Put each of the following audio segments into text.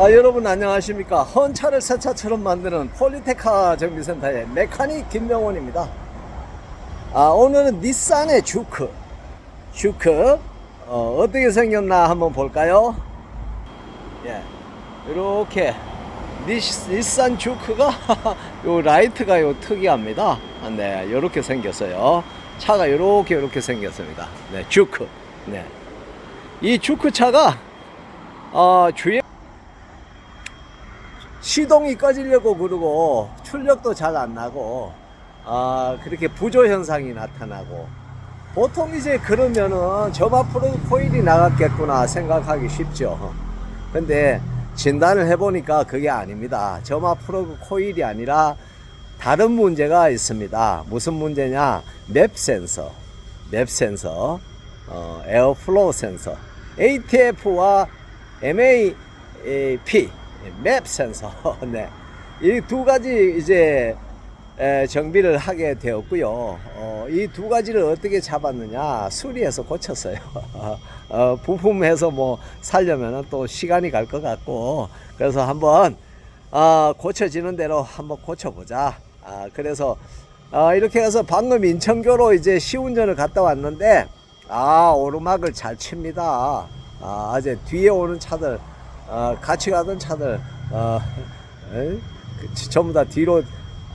아, 여러분 안녕하십니까? 헌차를 새 차처럼 만드는 폴리테카 정비센터의 메카닉 김명원입니다. 아, 오늘은 닛산의 주크. 주크 어, 어떻게 생겼나 한번 볼까요? 예, 이렇게 닛산 주크가 요 라이트가 요 특이합니다. 아, 네 이렇게 생겼어요. 차가 이렇게 이렇게 생겼습니다. 네 주크. 네이 주크 차가 어, 주행 시동이 꺼지려고 그러고 출력도 잘 안 나고 아 그렇게 부조 현상이 나타나고. 보통 이제 그러면은 점화 프로 코일이 나갔겠구나 생각하기 쉽죠. 근데 진단을 해보니까 그게 아닙니다. 점화 프로그 코일이 아니라 다른 문제가 있습니다. 무슨 문제냐? 맵 센서. 맵 센서. 어, 에어플로우 센서. ATF와 MAP 맵 센서 네. 이 두 가지 이제 에, 정비를 하게 되었고요. 어, 이 두 가지를 어떻게 잡았느냐 수리해서 고쳤어요. 어, 부품해서 뭐 살려면 또 시간이 갈 것 같고 그래서 한번 어, 고쳐지는 대로 한번 고쳐보자. 아, 그래서 어, 이렇게 해서 방금 인천교로 이제 시운전을 갔다 왔는데 아 오르막을 잘 칩니다. 아, 아제 뒤에 오는 차들 어, 같이 가던 차들 어? 그, 전부 다 뒤로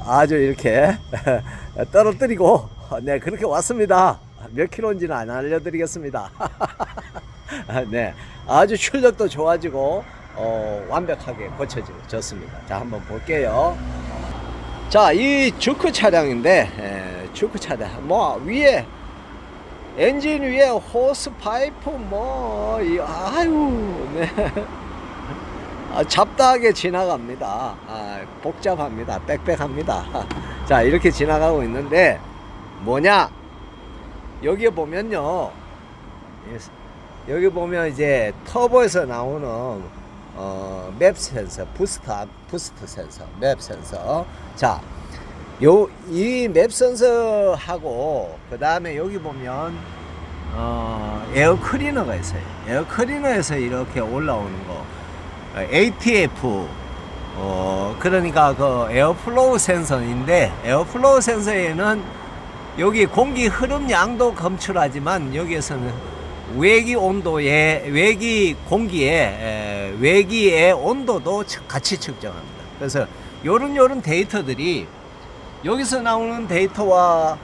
아주 이렇게 떨어뜨리고 네 그렇게 왔습니다. 몇 킬로인지는 안 알려드리겠습니다. 네 아주 출력도 좋아지고 어, 완벽하게 고쳐지고 좋습니다. 자 한번 볼게요. 자이 주크 차량인데 에, 주크 차량 뭐 위에 엔진 위에 호스 파이프 뭐 이, 아유 네. 아, 잡다하게 지나갑니다. 아, 복잡합니다. 빽빽합니다. 자, 이렇게 지나가고 있는데, 뭐냐? 여기에 보면요. 예, 여기 보면 이제 터보에서 나오는, 어, 맵 센서, 부스트, 부스트 센서, 맵 센서. 자, 요, 이 맵 센서하고, 그 다음에 여기 보면, 어, 에어 클리너가 있어요. 에어 클리너에서 이렇게 올라오는 거. ATF 어 그러니까 그 에어플로우 센서인데 에어플로우 센서에는 여기 공기 흐름 양도 검출하지만 여기에서는 외기 온도의 외기 공기의 에, 외기의 온도도 측- 같이 측정합니다. 그래서 요런 요런 데이터들이 여기서 나오는 데이터와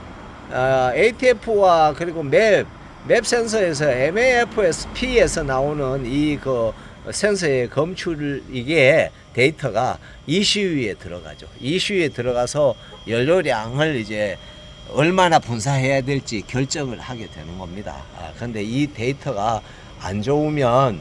어, ATF와 그리고 맵, 맵 센서에서 MAFSP에서 나오는 이그 센서의 검출 이게 데이터가 ECU에 들어가죠. ECU에 들어가서 연료량을 이제 얼마나 분사해야 될지 결정을 하게 되는 겁니다. 아, 근데 이 데이터가 안 좋으면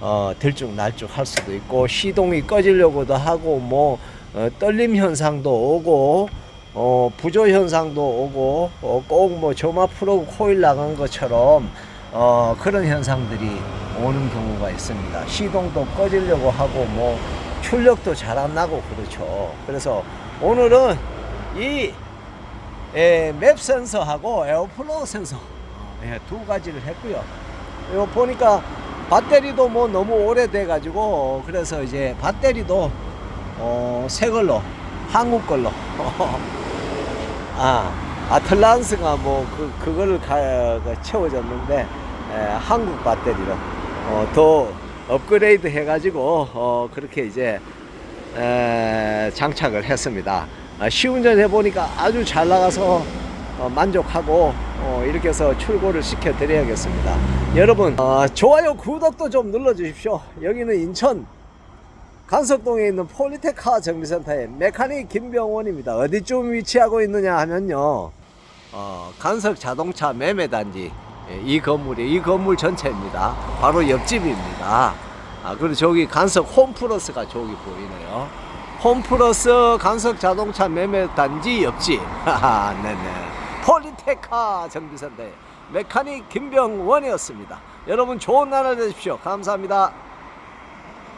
어, 들쭉날쭉 할 수도 있고 시동이 꺼지려고도 하고 뭐 어, 떨림 현상도 오고 어, 부조 현상도 오고 어, 꼭뭐 점화 프로 코일 나간 것처럼 어, 그런 현상들이 오는 경우가 있습니다. 시동도 꺼지려고 하고 뭐 출력도 잘 안 나고 그렇죠. 그래서 오늘은 이 에, 맵 센서하고 에어플로우 센서 예, 두 가지를 했고요. 이거 보니까 배터리도 뭐 너무 오래돼 가지고 그래서 이제 배터리도 어, 새 걸로 한국 걸로 아 아틀란스가 뭐 그 그거를 가, 그 채워졌는데 에, 한국 배터리로 어, 더 업그레이드 해가지고 어, 그렇게 이제 에, 장착을 했습니다. 아, 시운전 해보니까 아주 잘 나가서 어, 만족하고 어, 이렇게 해서 출고를 시켜 드려야겠습니다. 여러분 어, 좋아요 구독도 좀 눌러 주십시오. 여기는 인천 간석동에 있는 폴리테카 정비센터의 메카닉 김병원입니다. 어디쯤 위치하고 있느냐 하면요. 어, 간석 자동차 매매 단지 예, 이 건물이 이 건물 전체입니다. 바로 옆집입니다. 아, 그리고 저기 간석 홈플러스가 저기 보이네요. 홈플러스 간석 자동차 매매 단지 옆집. 네네. 폴리테카 정비센터의 메카닉 김병원이었습니다. 여러분 좋은 나라 되십시오. 감사합니다.